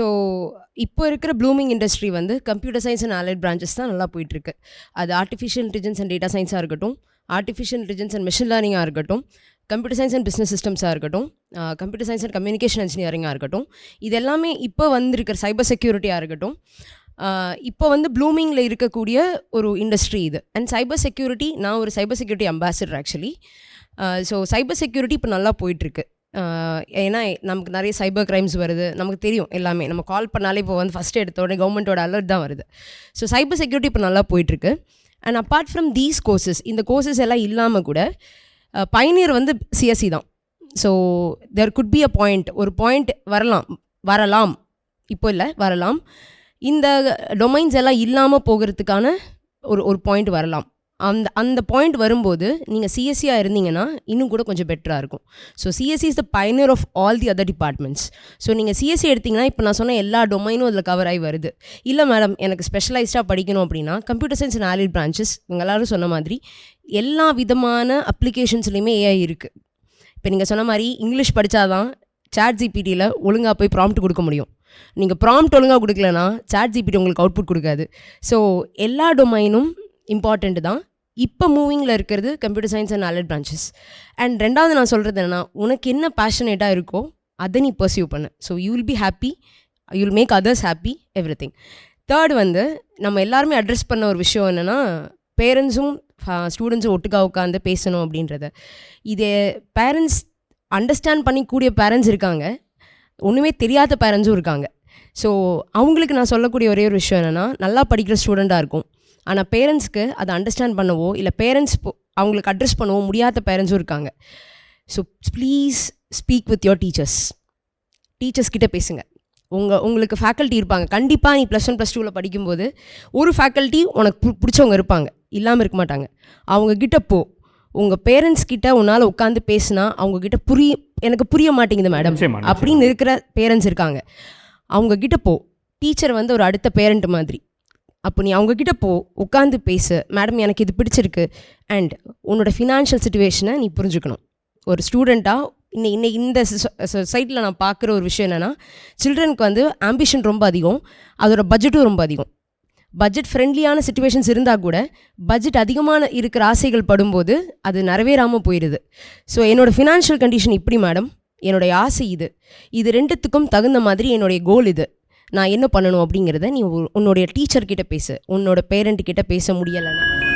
So இப்போ இருக்கிற blooming industry வந்து computer science and allied branches தான் நல்லா போயிட்டுருக்கு. அது ஆர்டிஃபிஷியல் இன்டெலிஜென்ஸ் அண்ட் டேட்டா சயின்ஸாக இருக்கட்டும் ஆர்டிஃபிஷியல் இன்டெலிஜென்ஸ் அண்ட் மிஷின் லேர்னிங்காக இருக்கட்டும் கம்ப்யூட்டர் சயின்ஸ் அண்ட் பிஸ்னஸ் சிஸ்டம்ஸாக இருக்கட்டும் கம்ப்யூட்டர் சயின்ஸ் அண்ட் கம்யூனிகேஷன் இன்ஜினியரிங்காக இருக்கட்டும் இது எல்லாமே இப்போ வந்திருக்கிற சைபர் செக்யூரிட்டியாக இருக்கட்டும் இப்போ வந்து ப்ளூமிங்கில் இருக்கக்கூடிய ஒரு இண்டஸ்ட்ரி இது. அண்ட் சைபர் செக்யூரிட்டி நான் ஒரு cyber security ambassador actually so cyber security இப்போ நல்லா போயிட்டுருக்கு. ஏன்னா நமக்கு நிறைய சைபர் கிரைம்ஸ் வருது. நமக்கு தெரியும் எல்லாமே. நம்ம கால் பண்ணாலே இப்போ வந்து ஃபஸ்ட்டு எடுத்த உடனே கவர்மெண்ட்டோட அலர்ட் தான் வருது. ஸோ சைபர் செக்யூரிட்டி இப்போ நல்லா போயிட்டுருக்கு. And apart from these courses இந்த கோர்சஸ் எல்லாம் இல்லாமல் கூட பயனியர் வந்து சிஎஸ்சி தான். So there could be a point ஒரு பாயிண்ட் வரலாம் வரலாம். இப்போ இல்லை வரலாம். இந்த டொமைன்ஸ் எல்லாம் இல்லாமல் போகிறதுக்கான ஒரு ஒரு பாயிண்ட் வரலாம். அந்த அந்த பாயிண்ட் வரும்போது நீங்கள் சிஎஸ்சியாக இருந்தீங்கன்னா இன்னும் கூட கொஞ்சம் பெட்டராக இருக்கும். So CSC is the pioneer of all the other departments so நீங்கள் சிஎஸ்சி எடுத்தீங்கன்னா இப்போ நான் சொன்ன எல்லா டொமைனும் அதில் கவர் ஆகி வருது. இல்லை மேடம் எனக்கு ஸ்பெஷலைஸ்டாக படிக்கணும் அப்படின்னா computer science and allied branches இவங்க எல்லோரும் சொன்ன மாதிரி எல்லா விதமான அப்ளிகேஷன்ஸ்லையுமே ஏஐ இருக்குது இப்போ நீங்கள் சொன்ன மாதிரி இங்கிலீஷ் படித்தாதான் சாட் ஜிபிடியில் ஒழுங்காக போய் ப்ராம்ப்ட் கொடுக்க முடியும். நீங்கள் ப்ராம்ப்ட் ஒழுங்காக கொடுக்கலனா சாட் ஜிபிடி உங்களுக்கு அவுட்புட் கொடுக்காது. ஸோ எல்லா டொமைனும் இம்பார்ட்டண்ட் தான். இப்போ மூவிங்கில் இருக்கிறது computer science and allied branches and ரெண்டாவது நான் சொல்கிறது என்னென்னா உனக்கு என்ன பேஷனேட்டாக இருக்கோ அதை நீ பர்சியூ பண்ணு. So you will be happy you will make others happy everything third வந்து நம்ம எல்லாருமே அட்ரஸ் பண்ண ஒரு விஷயம் என்னென்னா பேரண்ட்ஸும் ஸ்டூடெண்ட்ஸும் ஒட்டுக்கா உட்காந்து பேசணும் அப்படின்றத. இது பேரண்ட்ஸ் அண்டர்ஸ்டாண்ட் பண்ணிக்கூடிய பேரண்ட்ஸ் இருக்காங்க. ஒன்றுமே தெரியாத பேரண்ட்ஸும் இருக்காங்க. ஸோ அவங்களுக்கு நான் சொல்லக்கூடிய ஒரே ஒரு விஷயம் என்னென்னா நல்லா படிக்கிற ஸ்டூடெண்ட்டாக இருக்கும். ஆனால் பேரண்ட்ஸ்க்கு அதை அண்டர்ஸ்டாண்ட் பண்ணவோ இல்லை பேரண்ட்ஸ் அவங்களுக்கு அட்ரஸ் பண்ணவோ முடியாத பேரண்ட்ஸும் இருக்காங்க. So please speak with your teachers teachers கிட்ட பேசுங்க. உங்கள் உங்களுக்கு ஃபேக்கல்ட்டி இருப்பாங்க. கண்டிப்பாக நீ ப்ளஸ் ஒன் ப்ளஸ் டூவில் படிக்கும்போது ஒரு ஃபேக்கல்ட்டி உனக்கு பிடிச்சவங்க இருப்பாங்க. இல்லாமல் இருக்க மாட்டாங்க. அவங்க கிட்ட போ. உங்கள் பேரண்ட்ஸ் கிட்ட உன்னால் உட்காந்து பேசினா அவங்க கிட்ட புரிய எனக்கு புரிய மாட்டேங்குது மேடம். அப்படின்னு இருக்கிற பேரண்ட்ஸ் இருக்காங்க. அவங்கக்கிட்ட போ. டீச்சர் வந்து ஒரு அடுத்த பேரண்ட் மாதிரி. அப்போ நீ அவங்கக்கிட்ட போ உட்காந்து பேசு. மேடம் எனக்கு இது பிடிச்சிருக்கு. அண்ட் உன்னோட ஃபினான்ஷியல் சுச்சுவேஷனை நீ புரிஞ்சுக்கணும். ஒரு ஸ்டூடெண்ட்டாக இன்னை இன்னை இந்த சொசைட்டியில் நான் பார்க்குற ஒரு விஷயம் என்னென்னா சில்ட்ரனுக்கு வந்து ஆம்பிஷன் ரொம்ப அதிகம். அதோட பட்ஜெட்டும் ரொம்ப அதிகம். பட்ஜெட் ஃப்ரெண்ட்லியான சுச்சுவேஷன்ஸ் இருந்தால் கூட பட்ஜெட் அதிகமான இருக்கிற ஆசைகள் படும்போது அது நிறைவேறாமல் போயிடுது ஸோ என்னோட ஃபினான்ஷியல் கண்டிஷன் இப்படி மேடம் என்னுடைய ஆசை இது. இது ரெண்டுத்துக்கும் தகுந்த மாதிரி என்னுடைய கோல் இது. நான் என்ன பண்ணணும் அப்படிங்கிறத நீ உ- உன்னுடைய டீச்சர்கிட்ட பேசு. உன்னோட பேரண்ட் பேச முடியலைன்னா.